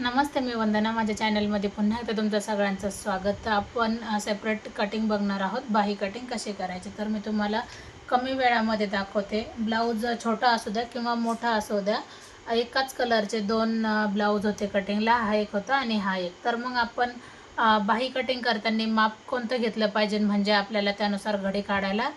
नमस्ते मी वंदना माझ्या चॅनलमध्ये पुन्हा एकदा तुमचं सगळ्यांचं स्वागत. तर आपण सेपरेट कटिंग बघणार आहोत. बाही कटिंग कशी करायची? तर मी तुम्हाला कमी वेळामध्ये दाखवते. ब्लाऊज छोटा असू द्या किंवा मोठा असू द्या एकाच कलरचे दोन ब्लाऊज होते कटिंगला हा एक होता आणि हा एक. तर मग आपण बाही कटिंग करताना माप कोणतं घेतलं पाहिजे? म्हणजे आपल्याला त्यानुसार घडी काढायला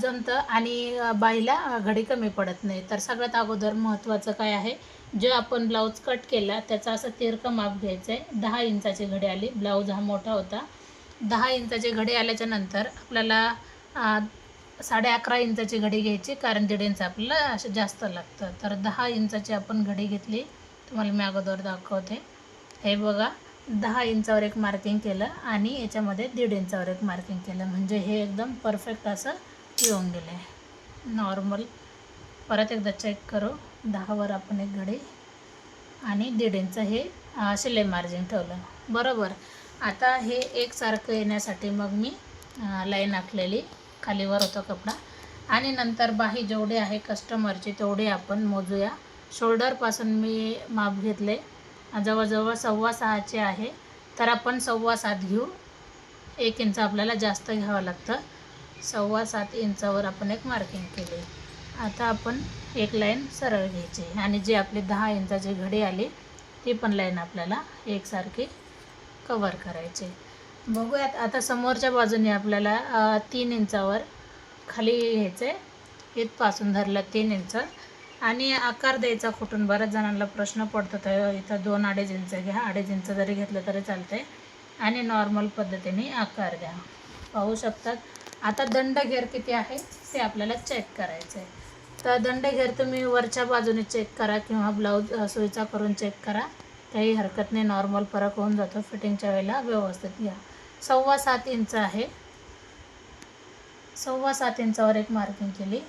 जमतं आणि बाईला घडी कमी पडत नाही. तर सगळ्यात अगोदर महत्त्वाचं काय आहे? जे आपण ब्लाऊज कट केला त्याचा असं तिरकं माप घ्यायचं आहे दहा इंचाची घडी आली. ब्लाऊज हा मोठा होता. दहा इंचाची घडी आल्याच्यानंतर आपल्याला साडे अकरा इंचाची घडी घ्यायची कारण दीड इंच आपल्याला असं जास्त लागतं. तर दहा इंचाची आपण घडी घेतली. तुम्हाला मी अगोदर दाखवते. हे बघा दहा इंचावर एक मार्किंग केलं आणि याच्यामध्ये दीड इंचावर एक मार्किंग केलं. म्हणजे हे एकदम परफेक्ट असं येऊन होऊन गेले? नॉर्मल परत एकदा चेक करू. दहावर आपण एक घडी आणि दीड इंच हे शिलाई मार्जिन ठेवलं. बरोबर. आता हे एकसारखं येण्यासाठी मग मी लाईन आखलेली. खालीवर होता कपडा. आणि नंतर बाही जेवढे आहे कस्टमरची तेवढे आपण मोजूया. शोल्डरपासून मी माप घेतले. जवळजवळ सव्वा सहाचे आहे. तर आपण सव्वा सात घेऊ. एक इंच आपल्याला जास्त घ्यावं लागतं. सव्वा सात इंचावर आपण एक मार्किंग केली. आता आपण एक लाईन सरळ घ्यायची आणि जी आपली दहा इंचाचे घडी आली ती पण लाईन आपल्याला एकसारखी कवर करायची. बघूयात आता समोरच्या बाजूने आपल्याला तीन इंचावर खाली घ्यायचं. आहे इथपासून धरलं तीन इंच. आणि आकार द्यायचा कुठून बऱ्याच जणांना प्रश्न पडतो तर इथं दोन अडीच इंच घ्या. अडीच इंच जरी घेतलं तरी चालतं आहे आणि नॉर्मल पद्धतीने आकार द्या. पाहू शकतात आता दंड घेर किती आहे ते आपल्याला चेक करायचं आहे तर दंड घेर तुम्ही वरच्या बाजूने चेक करा किंवा ब्लाऊज सुईचा करून चेक करा. काही हरकत नाही नॉर्मल फरक होऊन जातो. फिटिंगच्या वेळेला व्यवस्थित घ्या. सव्वा सात इंच आहे. सव्वा सात इंचावर एक मार्किंग केली.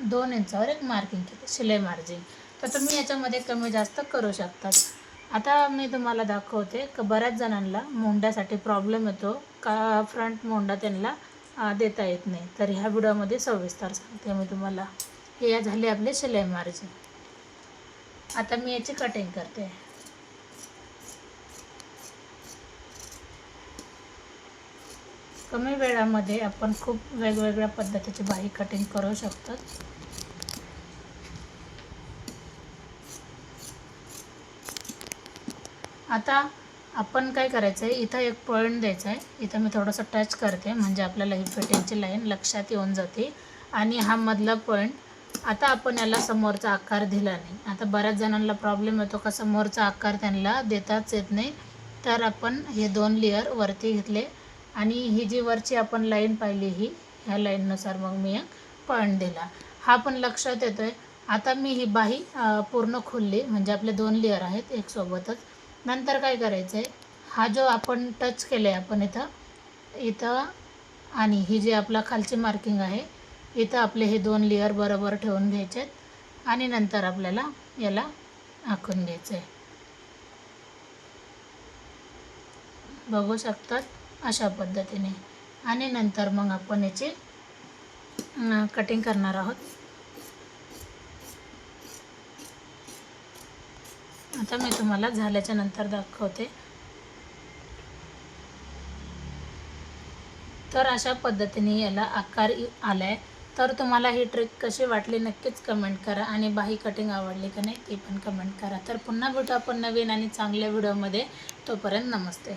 दोन इंचावर एक मार्किंग केली. शिलाई मार्जिन तर तुम्ही याच्यामध्ये कमी जास्त करू शकतात आता मी तुम्हाला दाखवते का बऱ्याच जणांना मोंड्यासाठी प्रॉब्लेम येतो. का फ्रंट मोंडा त्यांना देता येत नाही. तर ह्या व्हिडिओमध्ये सविस्तर सांगते मी तुम्हाला. हे या झाले आपले शिलाई मार्जिन. आता मी याची कटिंग करते. कमी वेळामध्ये आपण खूप वेगवेगळ्या पद्धतीची बाही कटिंग करू शकतो. आता आपण काय करायचं आहे इथं एक पॉईंट द्यायचा आहे इथं मी थोडंसं टच करते म्हणजे आपल्याला ही फिटिंगची लाईन लक्षात येऊन जाते. आणि हा मधला पॉईंट आता आपण याला समोरचा आकार दिला नाही. आता बऱ्याच जणांना प्रॉब्लेम येतो का समोरचा आकार त्यांना देताच येत नाही. तर आपण हे दोन लेअर वरती घेतले. आणि ही जी वरची आपण लाईन पाहिली ही ह्या लाईननुसार मग मी एक पॉईंट दिला. हा पण लक्षात येतो आहे आता मी ही बाही पूर्ण खोलली म्हणजे आपले दोन लेअर आहेत एक सोबतच. नंतर काय करायचं आहे हा जो आपण टच केलं आहे आपण इथं इथं आणि ही जी आपला खालची मार्किंग आहे इथं आपले हे दोन लेअर बरोबर ठेवून घ्यायचे आहेत आणि नंतर आपल्याला याला आखून घ्यायचं आहे बघू शकतात अशा पद्धतीने. आणि नंतर मग आपण याची कटिंग करणार आहोत. आता मी तुम्हाला झाल्याच्यानंतर दाखवते. तर अशा पद्धतीने याला आकार आला आहे तर तुम्हाला ही ट्रिक कशी वाटली नक्कीच कमेंट करा आणि बाही कटिंग आवडली का नाही ती पण कमेंट करा. तर पुन्हा भेटू आपण नवीन आणि चांगल्या व्हिडिओमध्ये तोपर्यंत नमस्ते.